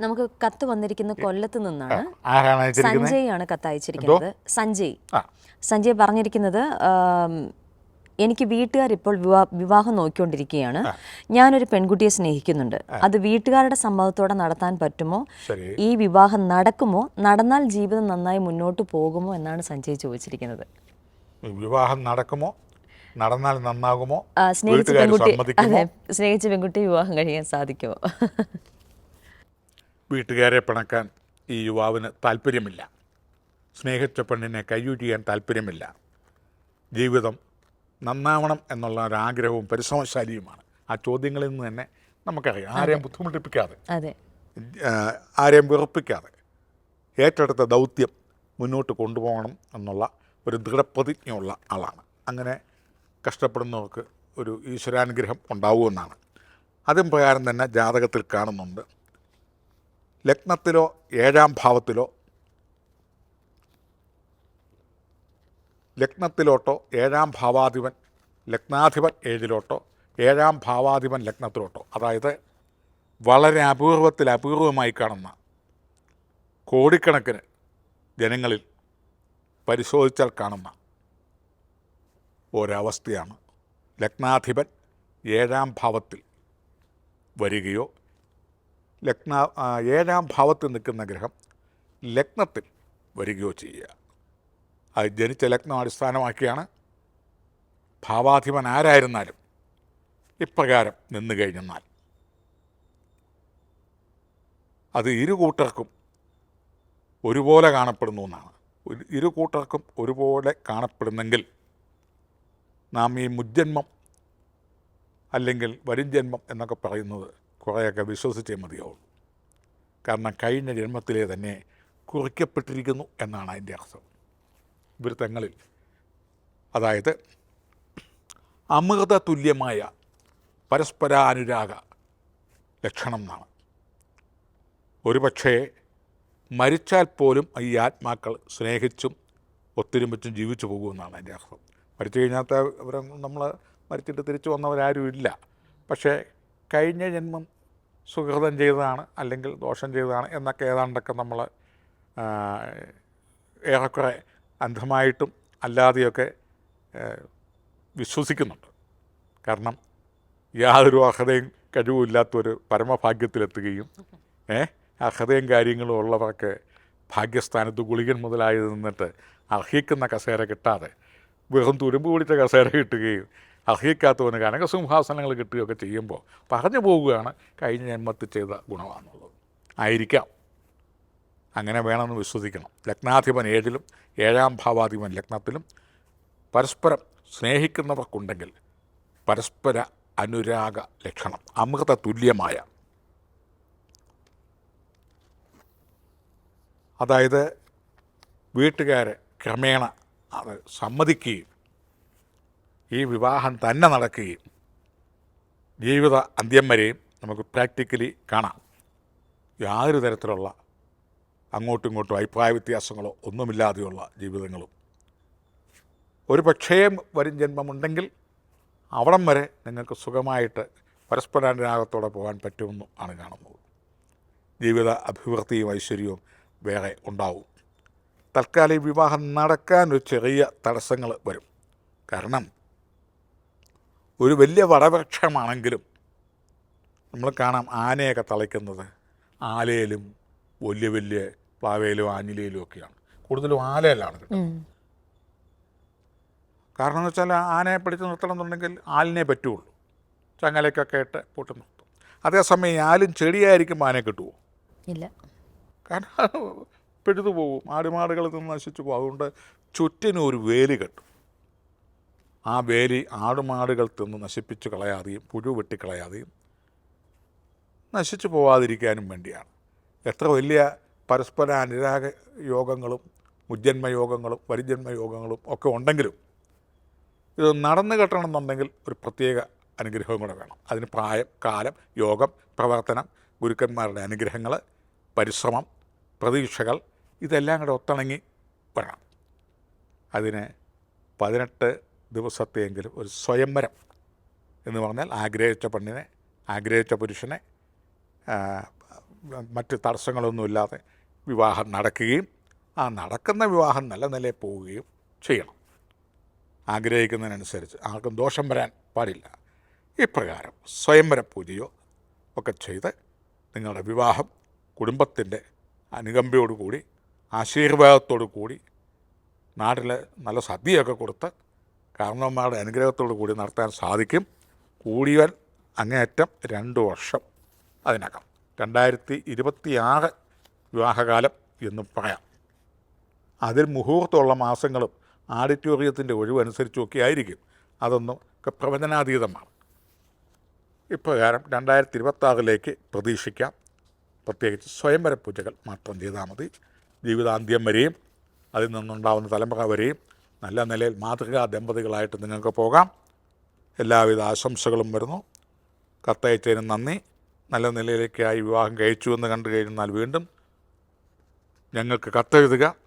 നമുക്ക് കത്ത് വന്നിരിക്കുന്ന കൊല്ലത്ത് നിന്നാണ് സഞ്ജയ് ആണ് കത്ത് അയച്ചിരിക്കുന്നത് സഞ്ജയ്. സഞ്ജയ് പറഞ്ഞിരിക്കുന്നത് എനിക്ക് വീട്ടുകാർ ഇപ്പോൾ വിവാ- വിവാഹം നോക്കിക്കൊണ്ടിരിക്കുകയാണ്. ഞാനൊരു പെൺകുട്ടിയെ സ്നേഹിക്കുന്നുണ്ട്. അത് വീട്ടുകാരുടെ സമ്മതത്തോടെ നടത്താൻ പറ്റുമോ? ഈ വിവാഹം നടക്കുമോ? നടന്നാൽ ജീവിതം നന്നായി മുന്നോട്ട് പോകുമോ എന്നാണ് സഞ്ജയ് ചോദിച്ചിരിക്കുന്നത്. വിവാഹം നടക്കുമോ? നടന്നാൽ നന്നാകുമോ? സ്നേഹിച്ച പെൺകുട്ടി അതെ സ്നേഹിച്ച പെൺകുട്ടി വിവാഹം കഴിയാൻ സാധിക്കുമോ? വീട്ടുകാരെ പിണക്കാൻ ഈ യുവാവിന് താല്പര്യമില്ല സ്നേഹിച്ച പെണ്ണിനെ കൈയൊഴിയാൻ താല്പര്യമില്ല ജീവിതം നന്നാവണം എന്നുള്ള ഒരാഗ്രഹവും പരിശ്രമശാലിയുമാണ്. ആ ചോദ്യങ്ങളിൽ നിന്ന് തന്നെ നമുക്കറിയാം. ആരെയും ബുദ്ധിമുട്ടിപ്പിക്കാതെ. ആരെയും വിറപ്പിക്കാതെ ഏറ്റെടുത്ത ദൗത്യം മുന്നോട്ട് കൊണ്ടുപോകണം എന്നുള്ള ഒരു ദൃഢപ്രതിജ്ഞയുള്ള ആളാണ്. അങ്ങനെ കഷ്ടപ്പെടുന്നവർക്ക് ഒരു ഈശ്വരാനുഗ്രഹം ഉണ്ടാവുമെന്നാണ്. അതും പ്രകാരം തന്നെ ജാതകത്തിൽ കാണുന്നുണ്ട്. ലഗ്നത്തിലോ ഏഴാം ഭാവത്തിലോ ലഗ്നത്തിലോട്ടോ ഏഴാം ഭാവാധിപൻ ലഗ്നാധിപൻ ഏഴിലോട്ടോ ഏഴാം ഭാവാധിപൻ ലഗ്നത്തിലോട്ടോ. അതായത് വളരെ അപൂർവത്തിൽ അപൂർവമായി കാണുന്ന കോടിക്കണക്കിന് ജനങ്ങളിൽ പരിശോധിച്ചാൽ കാണുന്ന ഒരവസ്ഥയാണ് ലഗ്നാധിപൻ ഏഴാം ഭാവത്തിൽ വരികയോ ലഗ്ന ഏഴാം ഭാവത്തിൽ നിൽക്കുന്ന ഗ്രഹം ലഗ്നത്തിൽ വരികയോ ചെയ്യുക. അത് ജനിച്ച ലഗ്നം അടിസ്ഥാനമാക്കിയാണ് ഭാവാധിപൻ ആരായിരുന്നാലും ഇപ്രകാരം നിന്നു കഴിഞ്ഞെന്നാൽ. അത് ഇരു കൂട്ടർക്കും ഒരുപോലെ കാണപ്പെടുന്നു എന്നാണ്. ഇരു കൂട്ടർക്കും ഒരുപോലെ കാണപ്പെടുന്നെങ്കിൽ നാം ഈ മുജ്ജന്മം അല്ലെങ്കിൽ വരും ജന്മം എന്നൊക്കെ പറയുന്നത് കുറേയൊക്കെ വിശ്വസിച്ചേ മതിയാവും കാരണം കഴിഞ്ഞ ജന്മത്തിലെ തന്നെ കുറിക്കപ്പെട്ടിരിക്കുന്നു എന്നാണ് അതിന്റെ അർത്ഥം. വൃത്തങ്ങളിൽ. അതായത് അമൃത തുല്യമായ പരസ്പരാനുരാഗ ലക്ഷണം എന്നാണ്. ഒരുപക്ഷേ മരിച്ചാൽ പോലും ഈ ആത്മാക്കൾ സ്നേഹിച്ചും ഒത്തൊരുമിച്ചും ജീവിച്ചു പോകുമെന്നാണ് അതിന്റെ അർത്ഥം. മരിച്ചു കഴിഞ്ഞാൽ ഇവരെ നമ്മൾ മരിച്ചിട്ട് തിരിച്ചു വന്നവരാരും ഇല്ല. പക്ഷേ കഴിഞ്ഞ ജന്മം സുഹൃതം ചെയ്തതാണ് അല്ലെങ്കിൽ ദോഷം ചെയ്തതാണ് എന്നൊക്കെ ഏതാണ്ടൊക്കെ നമ്മൾ ഏറെക്കുറെ അന്ധമായിട്ടും അല്ലാതെയൊക്കെ വിശ്വസിക്കുന്നുണ്ട്. കാരണം യാതൊരു അർഹതയും കഴിവുമില്ലാത്തൊരു പരമഭാഗ്യത്തിലെത്തുകയും ഏ അർഹതയും കാര്യങ്ങളും ഉള്ളവർക്ക് ഭാഗ്യസ്ഥാനത്ത് ഗുളികൻ മുതലായി നിന്നിട്ട് അർഹിക്കുന്ന കസേര കിട്ടാതെ വെറും തുരുമ്പ് പിടിച്ച കസേര കിട്ടുകയും അർഹിക്കാത്തവന് കനകസിംഹാസനങ്ങൾ കിട്ടുകയൊക്കെ ചെയ്യുമ്പോൾ പറഞ്ഞു പോവുകയാണ് കഴിഞ്ഞ ജന്മത്തിൽ ചെയ്ത ഗുണമാണെന്നുള്ളത്. ആയിരിക്കാം. അങ്ങനെ വേണമെന്ന് വിശ്വസിക്കണം. ലഗ്നാധിപൻ ഏഴിലും ഏഴാം ഭാവാധിപൻ ലഗ്നത്തിലും പരസ്പരം സ്നേഹിക്കുന്നവർക്കുണ്ടെങ്കിൽ പരസ്പര അനുരാഗ ലക്ഷണം അമൃത തുല്യമായ. അതായത് വീട്ടുകാരെ ക്രമേണ അത് സമ്മതിക്കുകയും ഈ വിവാഹം തന്നെ നടക്കുകയും ജീവിത അന്ത്യം വരെയും നമുക്ക് പ്രാക്ടിക്കലി കാണാം. യാതൊരു തരത്തിലുള്ള അങ്ങോട്ടും ഇങ്ങോട്ടും അഭിപ്രായ വ്യത്യാസങ്ങളോ ഒന്നുമില്ലാതെയുള്ള ജീവിതങ്ങളും. ഒരു പക്ഷേ വരും ജന്മമുണ്ടെങ്കിൽ അവിടം വരെ നിങ്ങൾക്ക് സുഖമായിട്ട് പരസ്പരാനുരാഗത്തോടെ പോകാൻ പറ്റുമെന്നും ആണ് കാണുന്നത്. ജീവിത അഭിവൃദ്ധിയും ഐശ്വര്യവും വേറെ ഉണ്ടാവും. തൽക്കാലം വിവാഹം നടക്കാൻ ഒരു ചെറിയ തടസ്സങ്ങൾ വരും. കാരണം ഒരു വലിയ വടവൃക്ഷമാണെങ്കിലും നമ്മൾ കാണാം ആനയൊക്കെ തളയ്ക്കുന്നത് ആലയിലും വലിയ വലിയ പ്ലാവയിലും ആഞ്ഞിലയിലും ഒക്കെയാണ്. കൂടുതലും ആലയിലാണ് കാരണം എന്ന് വെച്ചാൽ ആനയെ പിടിച്ച് നിർത്തണം എന്നുണ്ടെങ്കിൽ ആലിനെ പറ്റുള്ളൂ. ചങ്ങലയ്ക്കൊക്കെ ഇട്ട് പൂട്ടി നിർത്തും. അതേസമയം ഈ ആലും ചെടിയായിരിക്കും ആനയെ കിട്ടുമോ ഇല്ല. കാരണം പിഴുതു പോകും ആടുമാടുകളിൽ നിന്ന് നശിച്ചു പോകും അതുകൊണ്ട് ചുറ്റിനും ഒരു വേലി കെട്ടും. ആ വേലി ആടുമാടുകൾ തിന്ന് നശിപ്പിച്ച് കളയാതെയും പുഴു വെട്ടിക്കളയാതെയും നശിച്ചു പോവാതിരിക്കാനും വേണ്ടിയാണ്. എത്ര വലിയ പരസ്പര അനുരാഗ യോഗങ്ങളും മുജ്ജന്മ യോഗങ്ങളും പരിജന്മ യോഗങ്ങളും ഒക്കെ ഉണ്ടെങ്കിലും ഇത് നടന്നു കെട്ടണമെന്നുണ്ടെങ്കിൽ ഒരു പ്രത്യേക അനുഗ്രഹവും കൂടെ വേണം. അതിന് പ്രായം കാലം യോഗം പ്രവർത്തനം ഗുരുക്കന്മാരുടെ അനുഗ്രഹങ്ങൾ പരിശ്രമം പ്രതീക്ഷകൾ ഇതെല്ലാം കൂടെ ഒത്തിണങ്ങി വരണം. അതിന് പതിനെട്ട് ദിവസത്തെയെങ്കിലും ഒരു സ്വയംവരം എന്ന് പറഞ്ഞാൽ ആഗ്രഹിച്ച പെണ്ണിനെ ആഗ്രഹിച്ച പുരുഷനെ മറ്റ് തടസ്സങ്ങളൊന്നുമില്ലാതെ വിവാഹം നടക്കുകയും ആ നടക്കുന്ന വിവാഹം നല്ല നിലയിൽ പോവുകയും ചെയ്യണം. ആഗ്രഹിക്കുന്നതിനനുസരിച്ച് ആർക്കും ദോഷം വരാൻ പാടില്ല. ഇപ്രകാരം സ്വയംവര പൂജയോ ഒക്കെ ചെയ്ത് നിങ്ങളുടെ വിവാഹം കുടുംബത്തിന്റെ അനുകമ്പയോടുകൂടി ആശീർവാദത്തോടു കൂടി നാട്ടിൽ നല്ല സദ്യയൊക്കെ കൊടുത്ത് കാരണവന്മാരുടെ അനുഗ്രഹത്തോടു കൂടി നടത്താൻ സാധിക്കും. കൂടിയവൻ അങ്ങേയറ്റം രണ്ട് വർഷം അതിനകം. രണ്ടായിരത്തി ഇരുപത്തിയാറ് വിവാഹകാലം എന്ന് പറയാം. അതിൽ മുഹൂർത്തമുള്ള മാസങ്ങളും ആഡിറ്റോറിയത്തിന്റെ ഒഴിവനുസരിച്ചുമൊക്കെ ആയിരിക്കും. അതൊന്നും ഒക്കെ പ്രവചനാതീതമാണ്. ഇപ്രകാരം രണ്ടായിരത്തി ഇരുപത്താറിലേക്ക് പ്രതീക്ഷിക്കാം. പ്രത്യേകിച്ച് സ്വയംവര പൂജകൾ മാത്രം ചെയ്താൽ മതി. ജീവിതാന്ത്യം വരെയും അതിൽ നിന്നുണ്ടാവുന്ന തലമുറ വരെയും നല്ല നിലയിൽ മാതൃകാ ദമ്പതികളായിട്ട് നിങ്ങൾക്ക് പോകാം. എല്ലാവിധ ആശംസകളും വരുന്നു. കത്തയച്ചതിന് നന്ദി. നല്ല നിലയിലേക്കായി വിവാഹം കഴിച്ചു എന്ന് കണ്ടു കഴിഞ്ഞാൽ വീണ്ടും ഞങ്ങൾക്ക് കത്തെഴുതുക.